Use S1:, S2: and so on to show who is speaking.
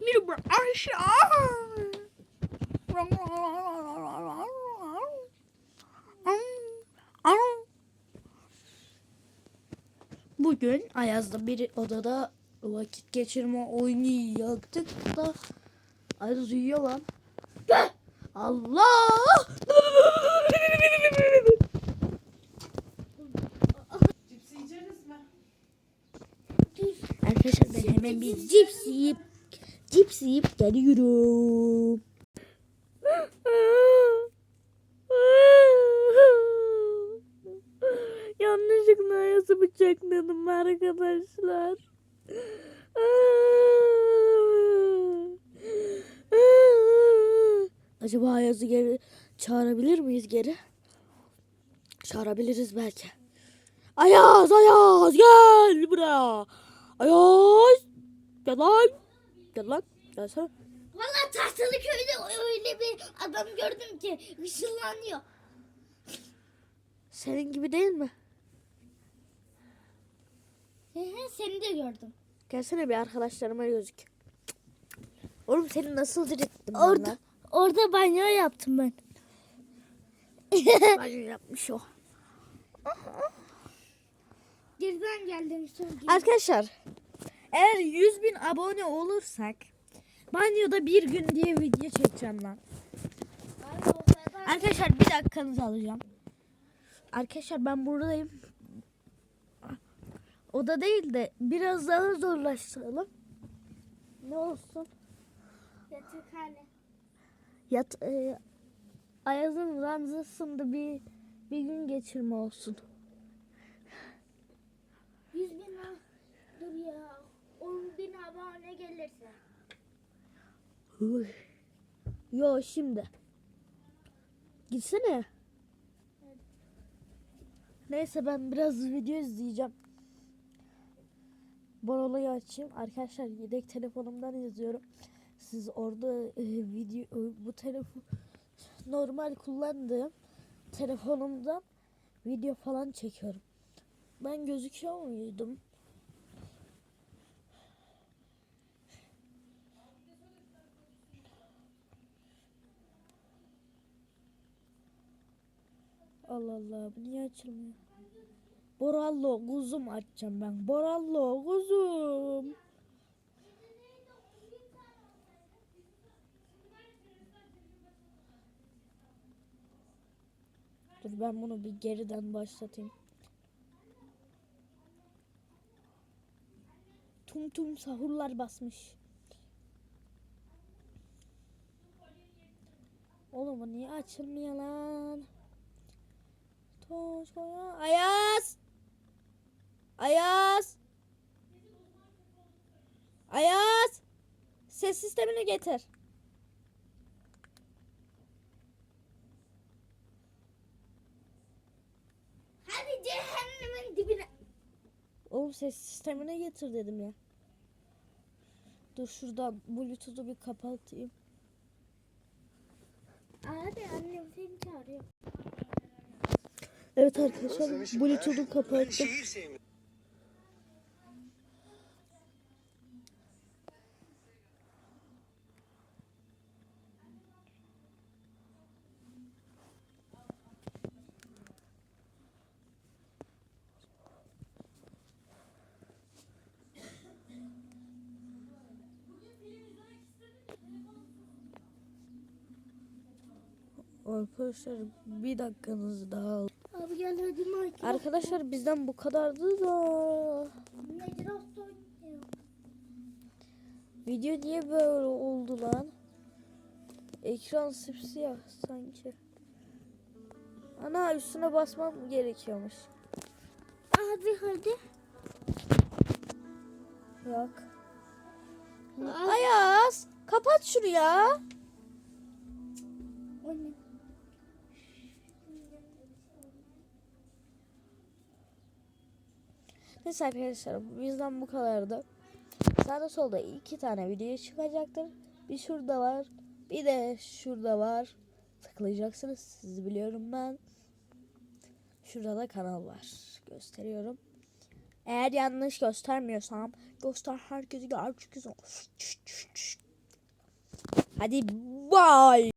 S1: Merhaba Ayşe. Bugün Ayaz'da bir odada vakit geçirme oyunu yaktık da Ayaz uyuyor lan. Allah! Arkadaşlar ben hemen bir cips yiyip cips yiyip geliyorum. Yanlışlıkla Ayaz'ı bıçakladım arkadaşlar. Acaba Ayaz'ı geri çağırabilir miyiz geri? Çağırabiliriz belki. Ayaz Ayaz gel buraya. Ayaz. Gel lan. Gel lan. Gelsene.
S2: Valla Tahtalı köyde öyle bir adam gördüm ki ışınlanıyor.
S1: Senin gibi değil mi?
S2: Seni de gördüm.
S1: Gelsene bir arkadaşlarıma gözük. Oğlum seni nasıl dirilttim
S2: Orada
S1: lan?
S2: orada banyo yaptım ben.
S1: Banyo yapmış o.
S2: Geriden geldim sonra.
S1: Arkadaşlar eğer 100 bin abone olursak banyoda bir gün diye video çekeceğim lan. Arkadaşlar bir dakikanızı alacağım. Arkadaşlar ben buradayım. O da değil de biraz daha zorlaştıralım. Ne olsun?
S2: Yatakhane.
S1: Yat e, Ayaz'ın ranzasında bir bir gün geçirme olsun.
S2: 100 bin ha- dur ya. 10 bin abone gelirse.
S1: Yo şimdi. Gitsene. Neyse ben biraz video izleyeceğim. Borolayı açayım. Arkadaşlar yedek telefonumdan izliyorum. Siz orada e, video e, bu telefon normal kullandığım telefonumdan video falan çekiyorum. Ben gözüküyor muydum? Allah Allah bu niye açılmıyor? Borallo kuzum açacağım ben. Borallo kuzum. Dur ben bunu bir geriden başlatayım. Tum tum sahurlar basmış. Oğlum bu niye açılmıyor lan? Toşkoya. Ayaz. Ayaz. Ayaz. Ses sistemini getir.
S2: Hadi cehennemin dibine.
S1: Oğlum ses sistemine getir dedim ya. Dur şuradan bluetooth'u bir kapatayım.
S2: Hadi annem seni çağırıyor.
S1: Evet arkadaşlar bluetooth'u kapattım. Arkadaşlar bir dakikanızı daha al.
S2: Abi gel hadi Minecraft.
S1: Arkadaşlar bizden bu kadardı da. Video niye böyle oldu lan? Ekran sipsiyah sanki. Ana üstüne basmam gerekiyormuş.
S2: Hadi hadi.
S1: Yok. Ayaz kapat şunu ya. Neyse arkadaşlar bizden bu kadardı. Sağda solda iki tane video çıkacaktır. Bir şurada var. Bir de şurada var. Tıklayacaksınız. Sizi biliyorum ben. Şurada da kanal var. Gösteriyorum. Eğer yanlış göstermiyorsam göster herkesi gerçek Hadi bye.